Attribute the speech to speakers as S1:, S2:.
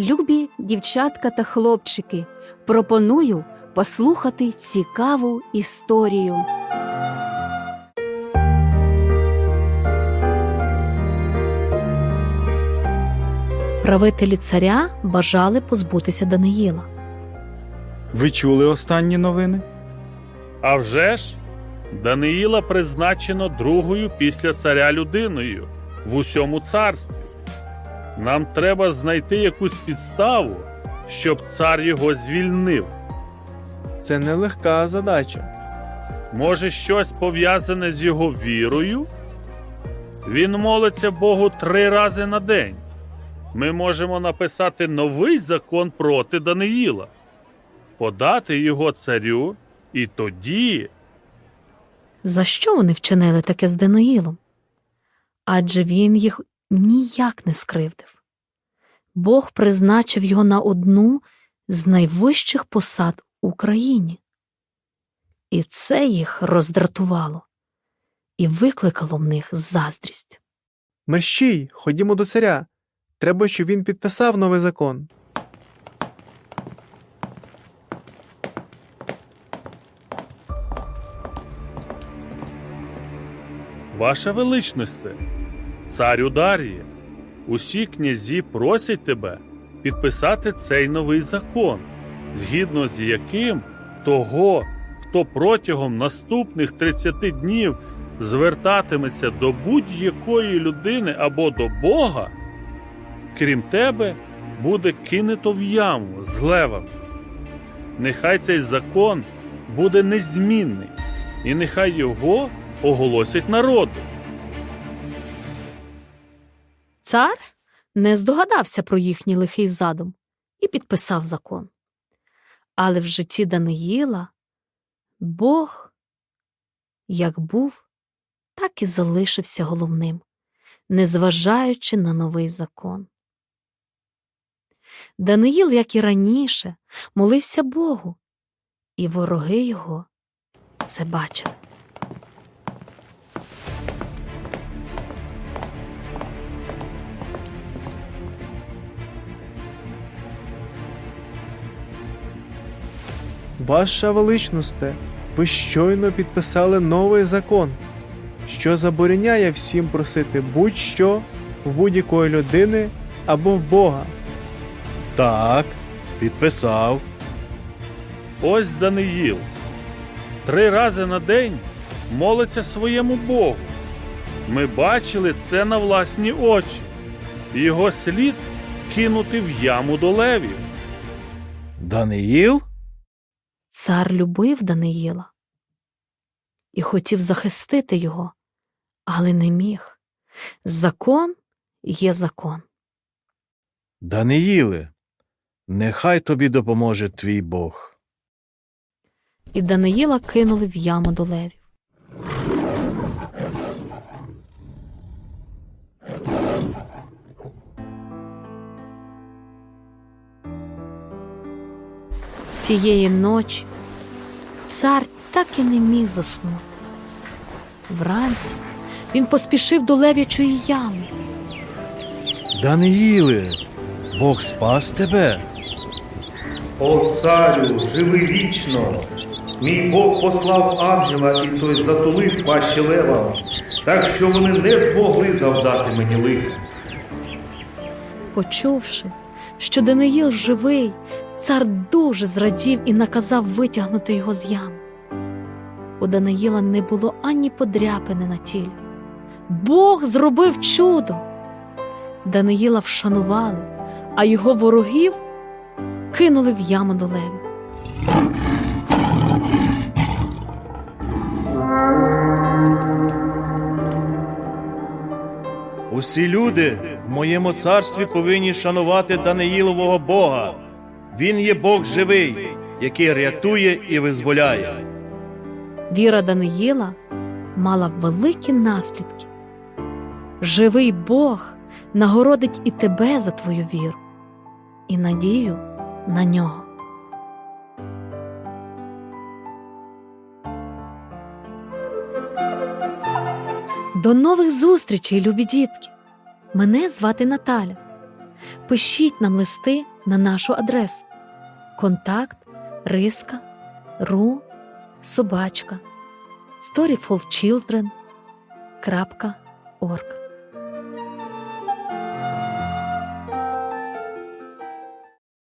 S1: Любі дівчатка та хлопчики, пропоную послухати цікаву історію.
S2: Правителі царя бажали позбутися Даниїла.
S3: Ви чули останні новини?
S4: А вже ж, Даниїла призначено другою після царя людиною в усьому царстві. Нам треба знайти якусь підставу, щоб цар його звільнив.
S5: Це нелегка задача.
S4: Може, щось пов'язане з його вірою? Він молиться Богу три рази на день. Ми можемо написати новий закон проти Даниїла, подати його царю, і тоді.
S2: За що вони вчинили таке з Даниїлом? Адже він їх ніяк не скривдив. Бог призначив його на одну з найвищих посад в Україні. І це їх роздратувало і викликало в них заздрість.
S5: Мерщій, ходімо до царя. Треба, щоб він підписав новий закон.
S4: Ваша величність, царю Дар'є, усі князі просять тебе підписати цей новий закон, згідно з яким того, хто протягом наступних 30 днів звертатиметься до будь-якої людини або до Бога, крім тебе, буде кинуто в яму з левами. Нехай цей закон буде незмінний, і нехай його оголосять народу.
S2: Цар не здогадався про їхній лихий задум і підписав закон. Але в житті Даниїла Бог, як був, так і залишився головним, незважаючи на новий закон. Даниїл, як і раніше, молився Богу, і вороги його це бачили.
S5: Ваша величносте, ви щойно підписали новий закон, що забороняє всім просити будь-що в будь-якої людини або в Бога.
S6: Так, підписав.
S4: Ось Даниїл. Три рази на день молиться своєму Богу. Ми бачили це на власні очі. Його слід кинути в яму до левів.
S6: Даниїл?
S2: Цар любив Даниїла і хотів захистити його, але не міг. Закон є закон.
S6: Даниїле, нехай тобі допоможе твій Бог.
S2: І Даниїла кинули в яму до левів. Тієї ночі цар так і не міг заснути. Вранці він поспішив до лев'ячої ями.
S6: Даниїле, Бог спас тебе.
S7: О, царю, живи вічно. Мій Бог послав ангела, і той затулив пащі левам, так що вони не змогли завдати мені лиха.
S2: Почувши, що Даниїл живий, цар дуже зрадів і наказав витягнути його з ями. У Даниїла не було ані подряпини на тілі. Бог зробив чудо. Даниїла вшанували, а його ворогів кинули в яму до левів.
S6: Усі люди в моєму царстві повинні шанувати Даниїлового Бога. Він є Бог живий, який рятує і визволяє.
S2: Віра Даниїла мала великі наслідки. Живий Бог нагородить і тебе за твою віру, і надію на нього. До нових зустрічей, любі дітки! Мене звати Наталя. Пишіть нам листи на нашу адресу. Контакт риска ру собачка storyfulchildren.org